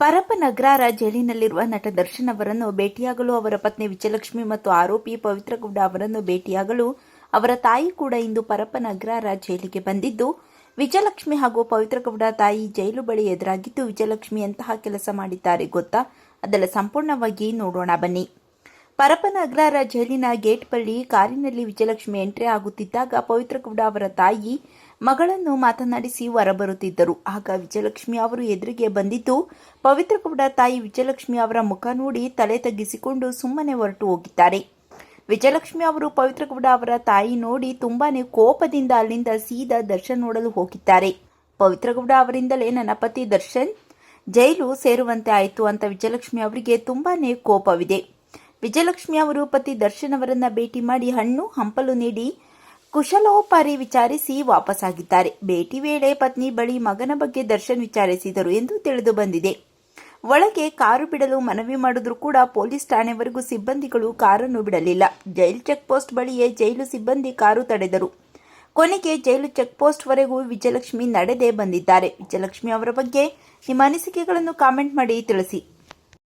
ಪರಪ್ಪನಗರ ಜೈಲಿನಲ್ಲಿರುವ ನಟ ದರ್ಶನ್ ಅವರನ್ನು ಭೇಟಿಯಾಗಲು ಅವರ ಪತ್ನಿ ವಿಜಯಲಕ್ಷ್ಮಿ ಮತ್ತು ಆರೋಪಿ ಪವಿತ್ರಗೌಡ ಅವರನ್ನು ಭೇಟಿಯಾಗಲು ಅವರ ತಾಯಿ ಕೂಡ ಇಂದು ಪರಪ್ಪನಗರ ಜೈಲಿಗೆ ಬಂದಿದ್ದು, ವಿಜಯಲಕ್ಷ್ಮಿ ಹಾಗೂ ಪವಿತ್ರಗೌಡ ತಾಯಿ ಜೈಲು ಬಳಿ ಎದುರಾಗಿದ್ದು ವಿಜಯಲಕ್ಷ್ಮಿ ಎಂತಹ ಕೆಲಸ ಮಾಡಿದ್ದಾರೆ ಗೊತ್ತಾ? ಅದೆಲ್ಲ ಸಂಪೂರ್ಣವಾಗಿ ನೋಡೋಣ ಬನ್ನಿ. ಪರಪ್ಪನಗರ ಜೈಲಿನ ಗೇಟ್ ಬಳಿ ಕಾರಿನಲ್ಲಿ ವಿಜಯಲಕ್ಷ್ಮಿ ಎಂಟ್ರಿ ಆಗುತ್ತಿದ್ದಾಗ ಪವಿತ್ರಗೌಡ ಅವರ ತಾಯಿ ಮಗಳನ್ನು ಮಾತನಾಡಿಸಿ ಹೊರಬರುತ್ತಿದ್ದರು. ಆಗ ವಿಜಯಲಕ್ಷ್ಮಿ ಅವರು ಎದುರಿಗೆ ಬಂದಿದ್ದು, ಪವಿತ್ರಗೌಡ ತಾಯಿ ವಿಜಯಲಕ್ಷ್ಮಿ ಅವರ ಮುಖ ನೋಡಿ ತಲೆ ತಗ್ಗಿಸಿಕೊಂಡು ಸುಮ್ಮನೆ ಹೊರಟು ಹೋಗಿದ್ದಾರೆ. ವಿಜಯಲಕ್ಷ್ಮಿ ಅವರು ಪವಿತ್ರಗೌಡ ಅವರ ತಾಯಿ ನೋಡಿ ತುಂಬಾನೇ ಕೋಪದಿಂದ ಅಲ್ಲಿಂದ ಸೀದಾ ದರ್ಶನ್ ನೋಡಲು ಹೋಗಿದ್ದಾರೆ. ಪವಿತ್ರಗೌಡ ಅವರಿಂದಲೇ, ನನ್ನ ಪತಿ ದರ್ಶನ್, ಜೈಲು ಸೇರುವಂತೆ ಆಯಿತು ಅಂತ ವಿಜಯಲಕ್ಷ್ಮಿ ಅವರಿಗೆ ತುಂಬಾನೇ ಕೋಪವಿದೆ. ವಿಜಯಲಕ್ಷ್ಮಿ ಅವರು ಪತಿ ದರ್ಶನ್ ಅವರನ್ನ ಭೇಟಿ ಮಾಡಿ ಹಣ್ಣು, ಹಂಪಲು ನೀಡಿ ಕುಶಲೋಪಾರಿ ವಿಚಾರಿಸಿ ವಾಪಸ್ಸಾಗಿದ್ದಾರೆ ಭೇಟಿ ವೇಳೆ ಪತ್ನಿ ಬಳಿ ಮಗನ ಬಗ್ಗೆ ದರ್ಶನ್ ವಿಚಾರಿಸಿದರು ಎಂದು ತಿಳಿದು ಬಂದಿದೆ. ಒಳಗೆ ಕಾರು ಬಿಡಲು ಮನವಿ ಮಾಡಿದ್ರೂ ಕೂಡ ಪೊಲೀಸ್ ಠಾಣೆವರೆಗೂ ಸಿಬ್ಬಂದಿಗಳು ಕಾರನ್ನು ಬಿಡಲಿಲ್ಲ. ಜೈಲು ಚೆಕ್ ಪೋಸ್ಟ್ ಬಳಿಯೇ ಜೈಲು ಸಿಬ್ಬಂದಿ ಕಾರು ತಡೆದರು. ಕೊನೆಗೆ ಜೈಲು ಚೆಕ್ ಪೋಸ್ಟ್ ವರೆಗೂ ವಿಜಯಲಕ್ಷ್ಮಿ ನಡೆದೇ ಬಂದಿದ್ದಾರೆ. ವಿಜಯಲಕ್ಷ್ಮಿ ಅವರ ಬಗ್ಗೆ ನಿಮ್ಮ ಅನಿಸಿಕೆಗಳನ್ನು ಕಾಮೆಂಟ್ ಮಾಡಿ ತಿಳಿಸಿ.